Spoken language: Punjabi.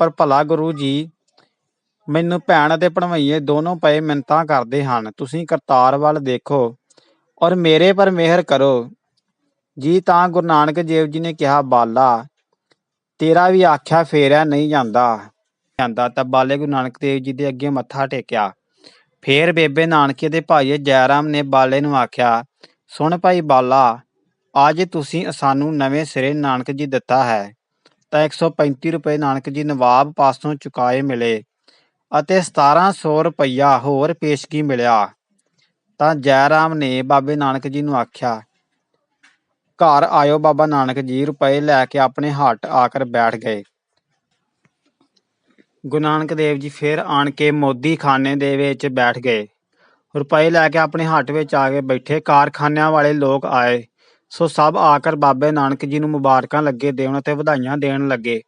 ਪਰ ਭਲਾ ਗੁਰੂ ਜੀ, ਮੈਨੂੰ ਭੈਣ ਅਤੇ ਭਣਵਈਏ ਦੋਨੋਂ ਪਏ ਮਿੰਤਾਂ ਕਰਦੇ ਹਨ। ਤੁਸੀਂ ਕਰਤਾਰ ਵੱਲ ਦੇਖੋ ਔਰ ਮੇਰੇ ਪਰ ਮਿਹਰ ਕਰੋ। ਜੀ ਤਾਂ ਗੁਰੂ ਨਾਨਕ ਦੇਵ ਜੀ ਨੇ ਕਿਹਾ, ਬਾਲਾ, ਤੇਰਾ ਵੀ ਆਖਿਆ ਫੇਰਿਆ ਨਹੀਂ ਜਾਂਦਾ। ਜਾਂਦਾ ਤਾਂ ਬਾਲੇ ਗੁਰੂ ਨਾਨਕ ਦੇਵ ਜੀ ਦੇ ਅੱਗੇ ਮੱਥਾ ਟੇਕਿਆ। ਫੇਰ ਬੇਬੇ ਨਾਨਕੀ ਦੇ ਭਾਈ ਜੈਰਾਮ ਨੇ ਬਾਲੇ ਨੂੰ ਆਖਿਆ, ਸੁਣ ਭਾਈ ਬਾਲਾ, ਅੱਜ ਤੁਸੀਂ ਸਾਨੂੰ ਨਵੇਂ ਸਿਰੇ ਨਾਨਕ ਜੀ ਦਿੱਤਾ ਹੈ। ਤਾਂ 135 ਰੁਪਏ ਨਾਨਕ ਜੀ ਨਵਾਬ ਪਾਸੋਂ ਚੁਕਾਏ ਮਿਲੇ ਅਤੇ 1700 ਰੁਪਈਆ ਹੋਰ ਪੇਸ਼ਗੀ ਮਿਲਿਆ। ਤਾਂ ਜੈਰਾਮ ਨੇ ਬਾਬੇ ਨਾਨਕ ਜੀ ਨੂੰ ਆਖਿਆ, ਘਰ ਆਇਓ ਬਾਬਾ ਨਾਨਕ ਜੀ, ਰੁਪਏ ਲੈ ਕੇ ਆਪਣੇ ਹੱਟ ਆ ਕਰ ਬੈਠ ਗਏ। ਗੁਰੂ ਨਾਨਕ ਦੇਵ ਜੀ ਫਿਰ ਆਣ ਕੇ ਮੋਦੀ ਖਾਨੇ ਦੇ ਵਿੱਚ ਬੈਠ ਗਏ। ਰੁਪਏ ਲੈ ਕੇ ਆਪਣੇ ਹੱਟ ਵਿੱਚ ਆ ਕੇ ਬੈਠੇ, ਕਾਰਖਾਨਿਆਂ ਵਾਲੇ ਲੋਕ ਆਏ। ਸੋ ਸਭ ਆ ਕਰ ਬਾਬੇ ਨਾਨਕ ਜੀ ਨੂੰ ਮੁਬਾਰਕਾਂ ਲੱਗੇ ਦੇਣ ਅਤੇ ਵਧਾਈਆਂ ਦੇਣ ਲੱਗੇ।